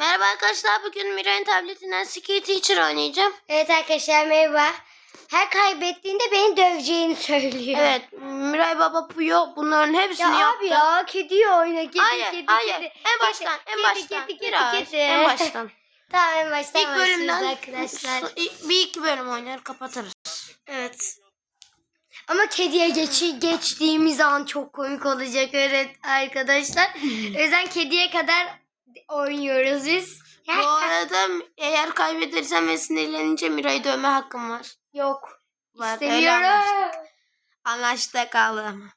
Merhaba arkadaşlar. Bugün Miray'ın tabletinden Ski Teacher oynayacağım. Evet arkadaşlar merhaba. Her kaybettiğinde beni döveceğini söylüyor. Evet. Miray Baba Puyo bunların hepsini Ya yaptı. abi ya kediyi oyna. Kedi, hayır, kedi, hayır. kedi. En baştan, Kedi, en kedi, baştan. Kedi, kedi, Biraz, kedi. En baştan. tamam en baştan İlk bölümden arkadaşlar. bir iki bölüm oynar kapatırız. Evet. Ama kediye geçi, geçtiğimiz an çok komik olacak evet arkadaşlar. o yüzden kediye kadar oynuyoruz biz. Bu arada eğer kaybedersem ve sinirlenince Miray'ı dövme hakkım var. Yok. Var. öyle anlaştık. İstemiyorum. Anlaştık kaldım.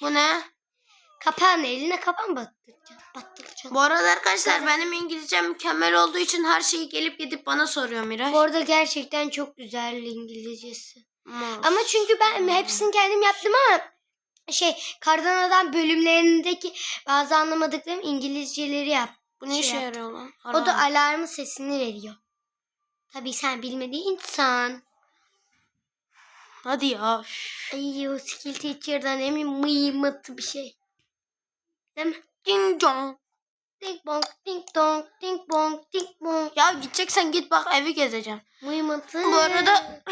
Bu ne? Kapağını eline kapan battıracaksın. Battıracaksın. Bu arada arkadaşlar benim İngilizcem mükemmel olduğu için her şeyi gelip gidip bana soruyor Miray. Bu arada gerçekten çok güzel İngilizcesi. Ama Ama çünkü ben hepsini kendim yaptım ama şey kardan adam bölümlerindeki bazı anlamadıklarım İngilizceleri yap. bu ne şey işe yaptım. yarıyor lan? O da Alarm. alarmın sesini veriyor. Tabii sen bilmediğin insan. Hadi ya. Ay o skill teacher'dan emin mıymıtı bir şey. Değil mi? Ding dong. Ding bong, ding dong, ding bong, ding bong. Ya gideceksen git bak evi gezeceğim. Mıymıtı. Bu arada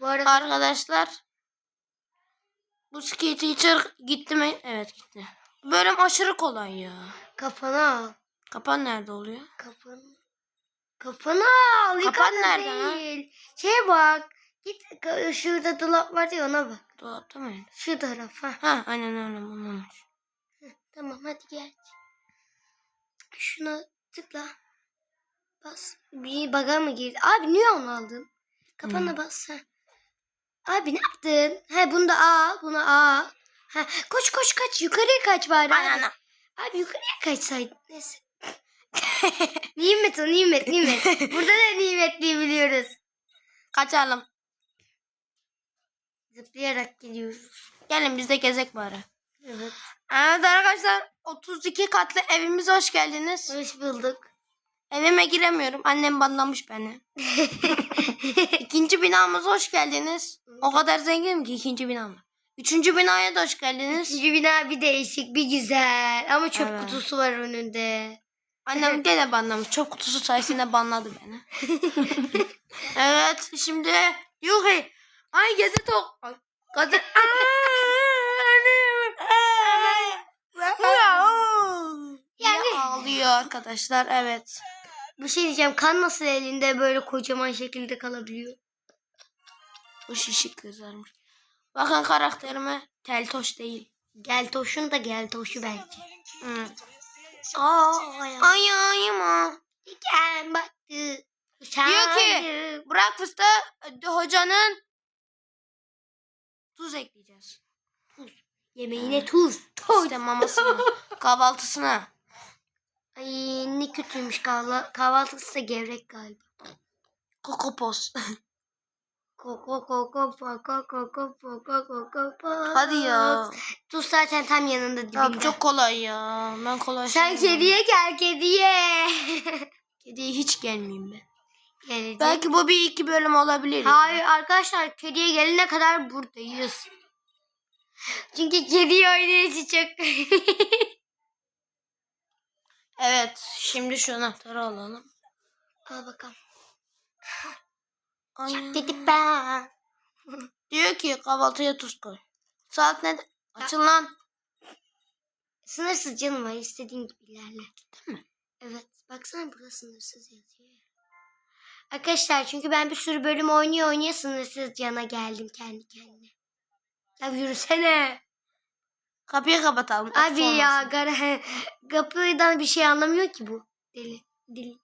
Bu arada arkadaşlar bu ski teacher gitti mi? Evet gitti. Bölüm aşırı kolay ya. kafana al. Kapan nerede oluyor? Kafanı. Kafanı al. Kapan nerede değil. Şeye bak. Git şurada dolap var ya ona bak. Dolapta mı? Şu tarafa. Ha aynen öyle bunlarmış. Tamam hadi gel. Şuna tıkla. Bas. Bir baga mı girdi? Abi niye onu aldın? Kapana Hmm. bas. Ha. Abi ne yaptın? Ha bunu da al. Bunu al. Ha, koş koş kaç. Yukarıya kaç bari. Abi, Anana. abi yukarıya kaçsaydın. Neyse. nimet o nimet nimet. Burada da nimetliyi biliyoruz. Kaçalım. Zıplayarak gidiyoruz. Gelin biz de gezek bari. Evet. Evet arkadaşlar 32 katlı evimize hoş geldiniz. Hoş bulduk. Evime giremiyorum. Annem banlamış beni. İkinci binamıza hoş geldiniz. O kadar zenginim ki ikinci binam var. Üçüncü binaya da hoş geldiniz. Üçüncü bina bir değişik bir güzel. Ama çöp Evet. kutusu var önünde. Annem gene banlamış. Çöp kutusu sayesinde banladı beni. evet şimdi ki ay gezi tok. Ay. Yani- yani ağlıyor arkadaşlar evet. Bir şey diyeceğim. Kan nasıl elinde böyle kocaman şekilde kalabiliyor? Bu şişik kızarmış. Bakın karakterime teltoş değil. Gel toşun da gel toşu belki. Evet. Aa, Ay ayıma. Diken battı. Diyor ki breakfast'ta e, hocanın tuz ekleyeceğiz. Yemeğine tuz. Tuz. İşte mamasına, kahvaltısına. Ay ne kötüymüş kahvaltı. Kahvaltısı da gevrek galiba. Kokopos. Koko koko koko koko koko koko Hadi ya. Tuz zaten tam yanında dibinde. Ya çok kolay ya. Ben kolay Sen kediye gel kediye. Kediye hiç gelmeyeyim ben. Gelecek. Belki bu bir iki bölüm olabilir. Hayır arkadaşlar kediye gelene kadar buradayız. Çünkü kediyi oynayışı çok. Evet. Şimdi şu anahtarı alalım. Al bakalım. Ay. Dedik ben. Diyor ki kahvaltıya tuz koy. Saat ne? Açın lan. Sınırsız canım var istediğin gibi ilerle. Değil mi? Evet. Baksana burada sınırsız yazıyor. Arkadaşlar çünkü ben bir sürü bölüm oynuyor oynuyor sınırsız cana geldim kendi kendine. Ya yürüsene. Kapıyı kapatalım. Abi ya gara, kapıdan bir şey anlamıyor ki bu. Deli. Deli.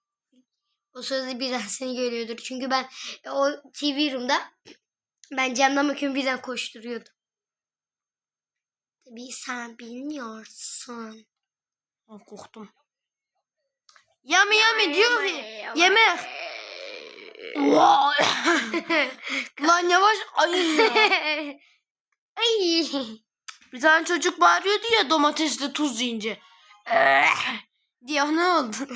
O sırada birden seni görüyordur. Çünkü ben o TV room'da ben camdan bakıyorum birden koşturuyordum. Tabii sen bilmiyorsun. Ay, korktum. Yami yami diyor ki yemek. Lan yavaş ya. Ay. Bir tane çocuk bağırıyordu ya domatesle tuz yiyince. Eh, diye ne oldu?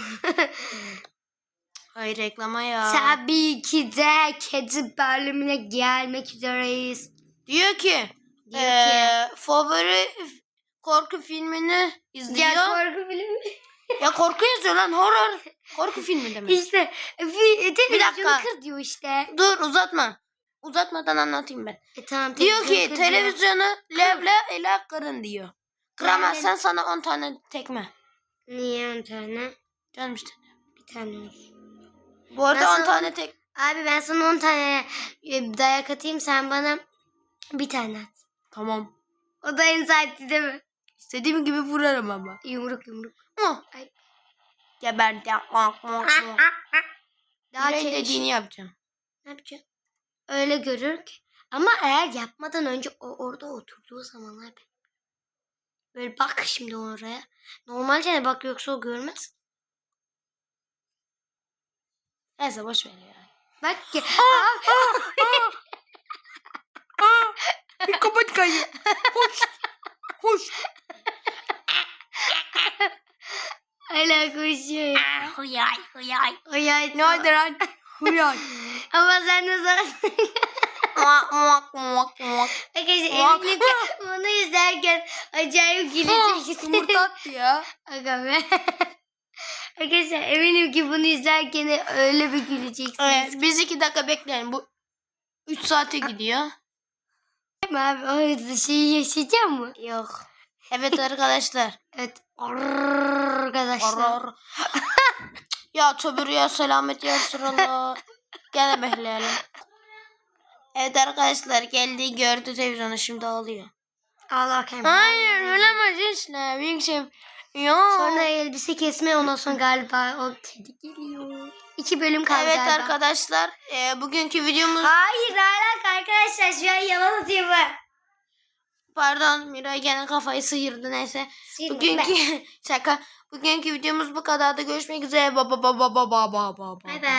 Ay reklama ya. Tabii ki de kedi bölümüne gelmek üzereyiz. Diyor ki, Diyor eee, favori f- korku filmini izliyor. Gel korku filmi. Ya korku yazıyor lan horror. Korku filmi demek. İşte fi- televizyonu dakika. kır diyor işte. Dur uzatma. Uzatmadan anlatayım ben. E tamam Diyor ki kır diyor. televizyonu levle ile kırın diyor. Kıramazsan sana 10 tane tekme. Niye 10 tane? Canım işte. Bir tane olsun. Bu arada Ben 10 sana- tane tek. Abi ben sana 10 tane e, dayak atayım sen bana bir tane at. Tamam. O da en saati değil mi? İstediğim gibi vurarım ama. Yumruk yumruk. Hı. Ay. Geberdi. Mak, mak, mak. Daha Yüreğin dediğini yapacağım. Ne yapacağım? Öyle görür ki. Ama eğer yapmadan önce o orada oturduğu zaman abi. Böyle bak şimdi oraya. Normalce ne bak yoksa o görmez. Neyse boş ver ya. Bak ki. Bir kapat kayı. Hoş. Hoş. Hala koşuyor ya. Huyay huyay. Hayat. Ne oldu lan? Huyay. Ama sen de zaten. Arkadaşlar ki bunu izlerken acayip güleceksiniz. Yumurta attı ya. Aga be. Arkadaşlar eminim ki bunu izlerken öyle bir güleceksiniz. Evet, biz iki dakika bekleyin. Bu 3 saate gidiyor. Abi? O hızlı şeyi yaşayacak mı? Yok. Evet arkadaşlar. Evet. Arkadaşlar. Ya tövbe ya selamet ya Resulallah. Gene bekleyelim. Evet arkadaşlar geldi gördü televizyonu şimdi ağlıyor. Allah kahretsin. Hayır ölemez işte. Büyük şey. Ya. Sonra elbise kesme ondan sonra galiba o kedi geliyor. İki bölüm kaldı evet galiba. arkadaşlar e, bugünkü videomuz Hayır alaka arkadaşlar şu an yalan atıyor bu. pardon Miray gene kafayı sıyırdı neyse. Sıyırma. Bugünkü şaka. Bugünkü videomuz bu kadar da görüşmek üzere. Baba baba baba baba baba. Bay bay.